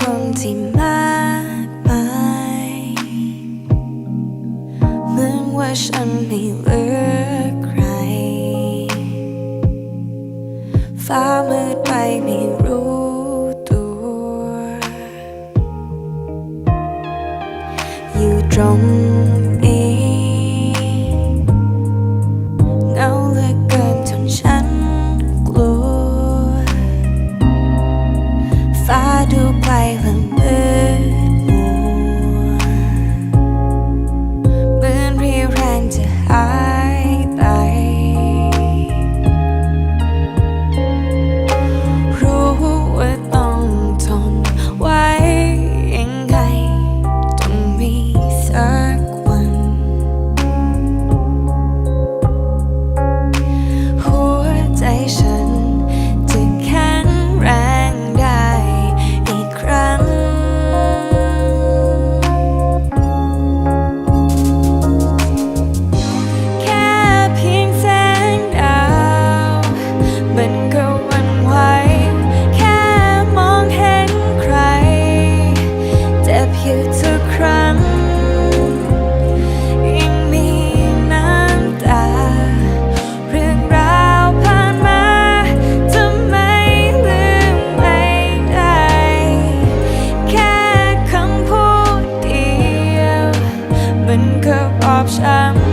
คนที่มากมายเหมือนว่าฉันไม่เหลือใคร ฟ้ามืดไปไม่รู้ตัว อยู่ตรง stops